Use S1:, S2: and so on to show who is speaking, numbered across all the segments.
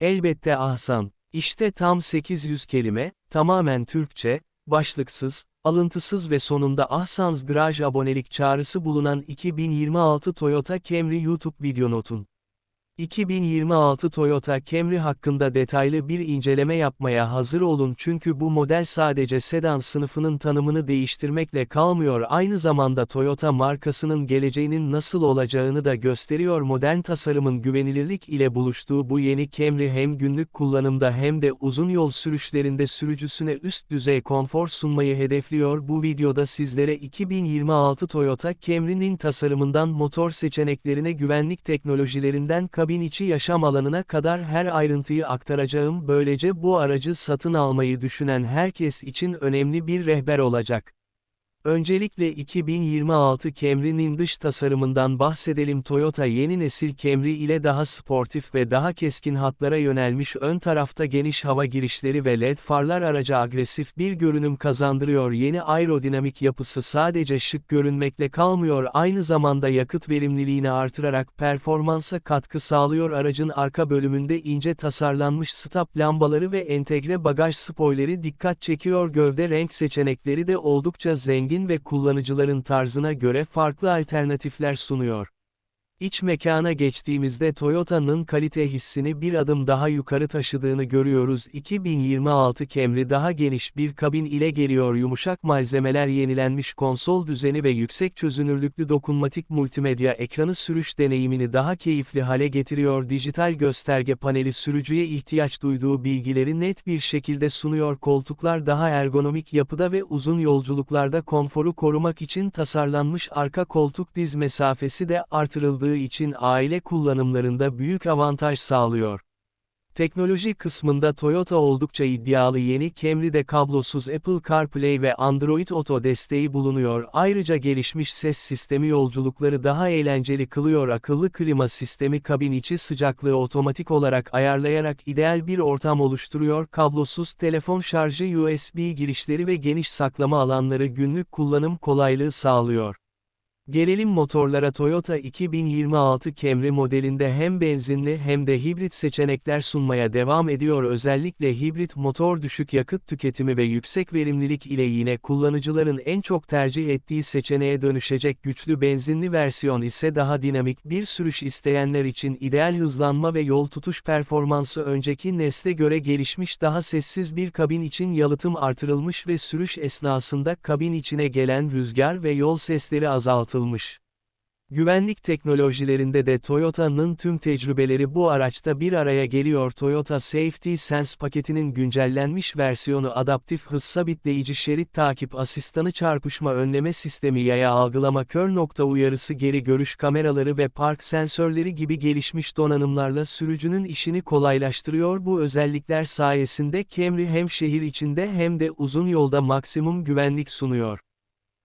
S1: Elbette Ahsan. İşte tam 800 kelime, tamamen Türkçe, başlıksız, alıntısız ve sonunda Ahsan's Garaj abonelik çağrısı bulunan 2026 Toyota Camry YouTube videonotun. 2026 Toyota Camry hakkında detaylı bir inceleme yapmaya hazır olun çünkü bu model sadece sedan sınıfının tanımını değiştirmekle kalmıyor. Aynı zamanda Toyota markasının geleceğinin nasıl olacağını da gösteriyor. Modern tasarımın güvenilirlik ile buluştuğu bu yeni Camry hem günlük kullanımda hem de uzun yol sürüşlerinde sürücüsüne üst düzey konfor sunmayı hedefliyor. Bu videoda sizlere 2026 Toyota Camry'nin tasarımından motor seçeneklerine güvenlik teknolojilerinden kabin içi yaşam alanına kadar her ayrıntıyı aktaracağım böylece bu aracı satın almayı düşünen herkes için önemli bir rehber olacak. Öncelikle 2026 Camry'nin dış tasarımından bahsedelim. Toyota yeni nesil Camry ile daha sportif ve daha keskin hatlara yönelmiş ön tarafta geniş hava girişleri ve led farlar araca agresif bir görünüm kazandırıyor. Yeni aerodinamik yapısı sadece şık görünmekle kalmıyor aynı zamanda yakıt verimliliğini artırarak performansa katkı sağlıyor. Aracın arka bölümünde ince tasarlanmış stop lambaları ve entegre bagaj spoileri dikkat çekiyor. Gövde renk seçenekleri de oldukça zengin zengin ve kullanıcıların tarzına göre farklı alternatifler sunuyor. İç mekana geçtiğimizde Toyota'nın kalite hissini bir adım daha yukarı taşıdığını görüyoruz. 2026 Camry daha geniş bir kabin ile geliyor yumuşak malzemeler yenilenmiş konsol düzeni ve yüksek çözünürlüklü dokunmatik multimedya ekranı sürüş deneyimini daha keyifli hale getiriyor. Dijital gösterge paneli sürücüye ihtiyaç duyduğu bilgileri net bir şekilde sunuyor. Koltuklar daha ergonomik yapıda ve uzun yolculuklarda konforu korumak için tasarlanmış arka koltuk diz mesafesi de artırıldığı için aile kullanımlarında büyük avantaj sağlıyor. Teknoloji kısmında Toyota oldukça iddialı yeni Camry'de kablosuz Apple CarPlay ve Android Auto desteği bulunuyor. Ayrıca gelişmiş ses sistemi yolculukları daha eğlenceli kılıyor. Akıllı klima sistemi kabin içi sıcaklığı otomatik olarak ayarlayarak ideal bir ortam oluşturuyor. Kablosuz telefon şarjı USB girişleri ve geniş saklama alanları günlük kullanım kolaylığı sağlıyor. Gelelim motorlara. Toyota 2026 Camry modelinde hem benzinli hem de hibrit seçenekler sunmaya devam ediyor. Özellikle hibrit motor düşük yakıt tüketimi ve yüksek verimlilik ile yine kullanıcıların en çok tercih ettiği seçeneğe dönüşecek güçlü benzinli versiyon ise daha dinamik bir sürüş isteyenler için ideal hızlanma ve yol tutuş performansı önceki nesle göre gelişmiş daha sessiz bir kabin için yalıtım artırılmış ve sürüş esnasında kabin içine gelen rüzgar ve yol sesleri azaltılmış yaratılmış. Güvenlik teknolojilerinde de Toyota'nın tüm tecrübeleri bu araçta bir araya geliyor. Toyota Safety Sense paketinin güncellenmiş versiyonu adaptif hız sabitleyici şerit takip asistanı çarpışma önleme sistemi yaya algılama kör nokta uyarısı geri görüş kameraları ve park sensörleri gibi gelişmiş donanımlarla sürücünün işini kolaylaştırıyor. Bu özellikler sayesinde Camry hem şehir içinde hem de uzun yolda maksimum güvenlik sunuyor.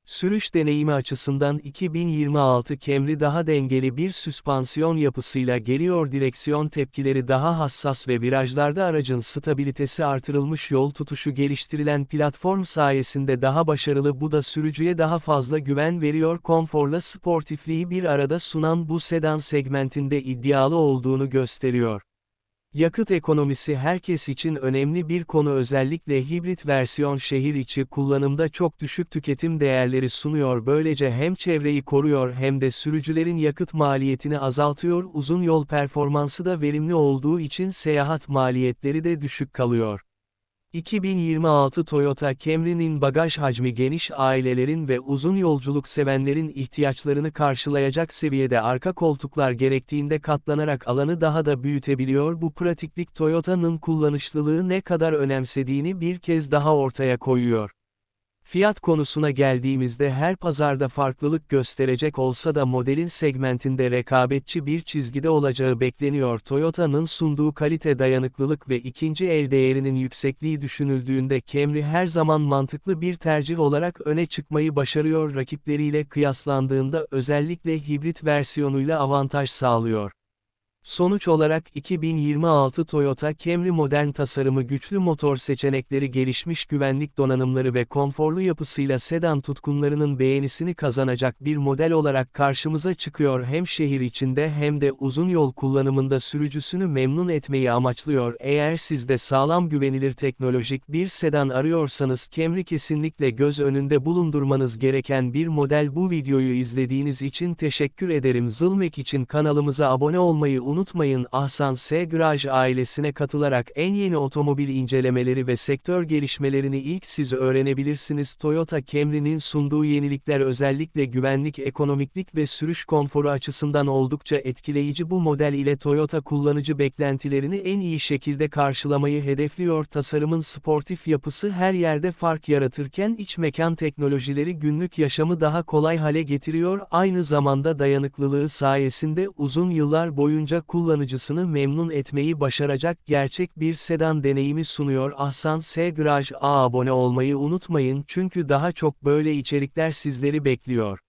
S1: Sürüş deneyimi açısından 2026 Camry daha dengeli bir süspansiyon yapısıyla geliyor direksiyon tepkileri daha hassas ve virajlarda aracın stabilitesi artırılmış yol tutuşu geliştirilen platform sayesinde daha başarılı bu da sürücüye daha fazla güven veriyor konforla sportifliği bir arada sunan bu sedan segmentinde iddialı olduğunu gösteriyor. Yakıt ekonomisi herkes için önemli bir konu. Özellikle hibrit versiyon şehir içi kullanımda çok düşük tüketim değerleri sunuyor. Böylece hem çevreyi koruyor hem de sürücülerin yakıt maliyetini azaltıyor. Uzun yol performansı da verimli olduğu için seyahat maliyetleri de düşük kalıyor. 2026 Toyota Camry'nin bagaj hacmi geniş ailelerin ve uzun yolculuk sevenlerin ihtiyaçlarını karşılayacak seviyede arka koltuklar gerektiğinde katlanarak alanı daha da büyütebiliyor. Bu pratiklik Toyota'nın kullanışlılığı ne kadar önemsediğini bir kez daha ortaya koyuyor. Fiyat konusuna geldiğimizde her pazarda farklılık gösterecek olsa da modelin segmentinde rekabetçi bir çizgide olacağı bekleniyor. Toyota'nın sunduğu kalite dayanıklılık ve ikinci el değerinin yüksekliği düşünüldüğünde Camry her zaman mantıklı bir tercih olarak öne çıkmayı başarıyor rakipleriyle kıyaslandığında özellikle hibrit versiyonuyla avantaj sağlıyor. Sonuç olarak 2026 Toyota Camry modern tasarımı güçlü motor seçenekleri gelişmiş güvenlik donanımları ve konforlu yapısıyla sedan tutkunlarının beğenisini kazanacak bir model olarak karşımıza çıkıyor hem şehir içinde hem de uzun yol kullanımında sürücüsünü memnun etmeyi amaçlıyor. Eğer siz de sağlam güvenilir teknolojik bir sedan arıyorsanız Camry kesinlikle göz önünde bulundurmanız gereken bir model bu videoyu izlediğiniz için teşekkür ederim. Zılmek için kanalımıza abone olmayı unutmayın. Ahsan S. Garaj ailesine katılarak en yeni otomobil incelemeleri ve sektör gelişmelerini ilk siz öğrenebilirsiniz. Toyota Camry'nin sunduğu yenilikler özellikle güvenlik, ekonomiklik ve sürüş konforu açısından oldukça etkileyici bu model ile Toyota kullanıcı beklentilerini en iyi şekilde karşılamayı hedefliyor. Tasarımın sportif yapısı her yerde fark yaratırken iç mekan teknolojileri günlük yaşamı daha kolay hale getiriyor. Aynı zamanda dayanıklılığı sayesinde uzun yıllar boyunca kullanıcısını memnun etmeyi başaracak gerçek bir sedan deneyimi sunuyor. Ahsan S Garaj A abone olmayı unutmayın çünkü daha çok böyle içerikler sizleri bekliyor.